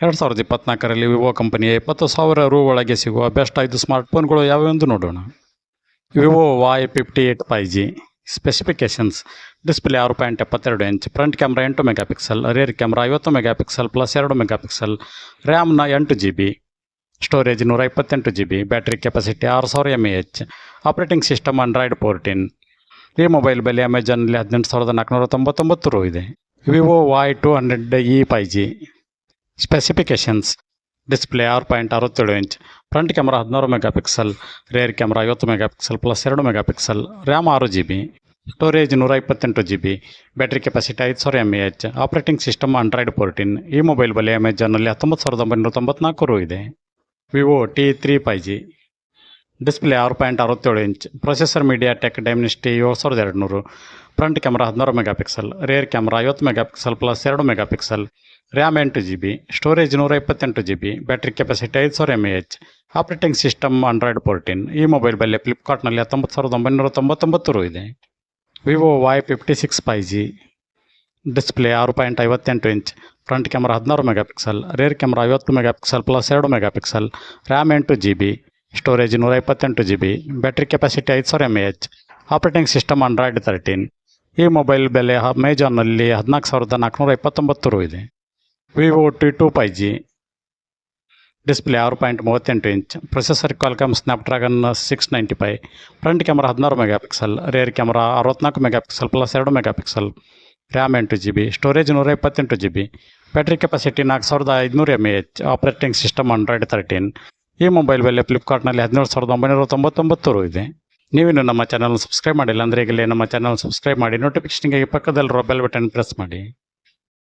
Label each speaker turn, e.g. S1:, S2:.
S1: ಎರಡು ಸಾವಿರದ ಇಪ್ಪತ್ನಾಲ್ಕರಲ್ಲಿ ವಿವೋ ಕಂಪನಿಯ ಇಪ್ಪತ್ತು ಸಾವಿರ ರು ಒಳಗೆ ಸಿಗುವ ಬೆಸ್ಟ್ ಐದು ಸ್ಮಾರ್ಟ್ಫೋನ್ಗಳು ಯಾವೆಂದು ನೋಡೋಣ. Vivo Y fifty eight five G specifications display ಆರು ಪಾಯಿಂಟ್ ಎಪ್ಪತ್ತೆರಡು ಇಂಚ್ ಫ್ರಂಟ್ ಕ್ಯಾಮ್ರಾ ಎಂಟು ಮೆಗಾ ಪಿಕ್ಸೆಲ್ ರೇರ್ ಕ್ಯಾಮ್ರಾ ಐವತ್ತು ಮೆಗಾ ಪಿಕ್ಸೆಲ್ ಪ್ಲಸ್ ಎರಡು ಮೆಗಾ ಪಿಕ್ಸೆಲ್ ರ್ಯಾಮ್ನ ಎಂಟು ಜಿ ಬಿ ಸ್ಟೋರೇಜ್ ನೂರ ಇಪ್ಪತ್ತೆಂಟು ಜಿ ಬಿ ಬ್ಯಾಟ್ರಿ ಕೆಪಾಸಿಟಿ ಆರು ಸಾವಿರ M A H operating system Android fourteen ಈ ಮೊಬೈಲ್ ಬೆಲೆ ಅಮೆಜಾನಲ್ಲಿ ಹದಿನೆಂಟು ಸಾವಿರದ ನಾಲ್ಕುನೂರ ತೊಂಬತ್ತೊಂಬತ್ತು ರು ಇದೆ. Vivo Y two hundred E five G specifications display ಆರು ಪಾಯಿಂಟ್ ಅರವತ್ತೇಳು ಇಂಚ್ ಫ್ರಂಟ್ ಕ್ಯಾಮ್ರಾ ಹದಿನಾರು ಮೆಗಾ ಪಿಕ್ಸೆಲ್ ರೇರ್ ಕ್ಯಾಮ್ರಾ ಐವತ್ತು ಮೆಗಾ ಪಿಕ್ಸಲ್ ಪ್ಲಸ್ ಎರಡು ಮೆಗಾ ಪಿಕ್ಸಲ್ ರ್ಯಾಮ್ ಆರು ಜಿ ಬಿ ಸ್ಟೋರೇಜ್ ನೂರ ಇಪ್ಪತ್ತೆಂಟು ಜಿ ಬಿ ಬ್ಯಾಟ್ರಿ ಕೆಪಾಸಿಟಿ ಐದು ಸಾವಿರ M A H operating system Android fourteen ಈ ಮೊಬೈಲ್ ಬೆಲೆ ಅಮೆಜಾನಲ್ಲಿ ಹತ್ತೊಂಬತ್ತು ಸಾವಿರದ ಒಂಬೈನೂರ ತೊಂಬತ್ನಾಲ್ಕು ರು ಇದೆ. Vivo T three five G display ಆರು ಪಾಯಿಂಟ್ ಅರವತ್ತೇಳು inch processor MediaTek Dimensity ಏಳು ಸಾವಿರದ ಎರಡು ನೂರು ಫ್ರಂಟ್ ಕ್ಯಾಮ್ರಾ ಹದಿನಾರು ಮೆಗಾ ಪಿಕ್ಸೆಲ್ ರೇರ್ ಕ್ಯಾಮ್ರಾ ಐವತ್ತು ಮೆಗಾ ಪಿಕ್ಸೆಲ್ ಪ್ಲಸ್ ಎರಡು ಮೆಗಾ ಪಿಕ್ಸೆಲ್ ರ್ಯಾಮ್ ಎಂಟು ಜಿ ಬಿ ಸ್ಟೋರೇಜ್ ನೂರ ಇಪ್ಪತ್ತೆಂಟು ಜಿ ಬಿ ಬ್ಯಾಟ್ರಿ ಕೆಪಾಸಿಟಿ ಐದು ಸಾವಿರ M A H operating system Android fourteen ಈ ಮೊಬೈಲ್ ಬೆಲೆ ಫ್ಲಿಪ್ಕಾರ್ಟ್ನಲ್ಲಿ ಹತ್ತೊಂಬತ್ತು ಸಾವಿರದ ಒಂಬೈನೂರ ತೊಂಬತ್ತೊಂಬತ್ತು ರು ಇದೆ. Vivo Y fifty six five G display ಆರು ಪಾಯಿಂಟ್ ಐವತ್ತೆಂಟು ಇಂಚ್. ಫ್ರಂಟ್ ಕ್ಯಾಮ್ರಾ ಹದಿನಾರು ಮೆಗಾ ಪಿಕ್ಸೆಲ್ ರೇರ್ ಕ್ಯಾಮ್ರಾ ಐವತ್ತು ಮೆಗಾ ಪಿಕ್ಸೆಲ್ ಪ್ಲಸ್ ಎರಡು ಮೆಗಾ ಪಿಕ್ಸೆಲ್ ರ್ಯಾಮ್ ಎಂಟು ಜಿ ಬಿ ಸ್ಟೋರೇಜ್ ನೂರ ಇಪ್ಪತ್ತೆಂಟು ಜಿ ಬಿ ಬ್ಯಾಟ್ರಿ ಕೆಪಾಸಿಟಿ ಐದು ಸಾವಿರ M A H operating system Android thirteen ಈ ಮೊಬೈಲ್ ಬೆಲೆ ಅಮೆಜಾನ್ನಲ್ಲಿ ಹದಿನಾಲ್ಕು ಸಾವಿರದ ನಾಲ್ಕುನೂರ ಇಪ್ಪತ್ತೊಂಬತ್ತು ರೂ ಇದೆ. Vivo T two five G. Display ಆರು ಪಾಯಿಂಟ್ ಮೂವತ್ತೆಂಟು inch. Processor Qualcomm Snapdragon six ninety five front camera ಹದಿನಾರು ಮೆಗಾ ಪಿಕ್ಸೆಲ್ ರೇರ್ ಕ್ಯಾಮ್ರಾ ಅರವತ್ನಾಲ್ಕು ಮೆಗಾ ಪಿಕ್ಸೆಲ್ ಪ್ಲಸ್ ಎರಡು ಮೆಗಾ ಪಿಕ್ಸಲ್ ರ್ಯಾಮ್ ಎಂಟು ಜಿ ಬಿ ಸ್ಟೋರೇಜ್ ನೂರ ಇಪ್ಪತ್ತೆಂಟು ಜಿ ಬಿ ಬ್ಯಾಟ್ರಿ ಕೆಪಾಸಿಟಿ ನಾಲ್ಕು ಸಾವಿರದ ಐದುನೂರು M A H operating system Android thirteen. ಈ ಮೊಬೈಲ್ ಬೆಲೆ ಫ್ಲಿಪ್ಕಾರ್ಟ್ನಲ್ಲಿ ಹದಿನೇಳು ಸಾವಿರದ ಒಂಬೈನೂರ ತೊಂಬತ್ತೊಂಬತ್ತು ರು ಇದೆ. ನೀವಿನ್ನು ನಮ್ಮ ಚಾನಲ್ ಸಬ್ಸ್ಕ್ರೈಬ್ ಮಾಡಿಲ್ಲ ಅಂದರೆ ಈಗಲೇ ನಮ್ಮ ಚಾನಲ್ ಸಬ್ಸ್ಕ್ರೈಬ್ ಮಾಡಿ ನೋಟಿಫಿಕೇಷನ್ಗಾಗಿ ಪಕ್ಕದಲ್ಲಿರೋ ಬೆಲ್ ಬಟನ್ ಪ್ರೆಸ್ ಮಾಡಿ.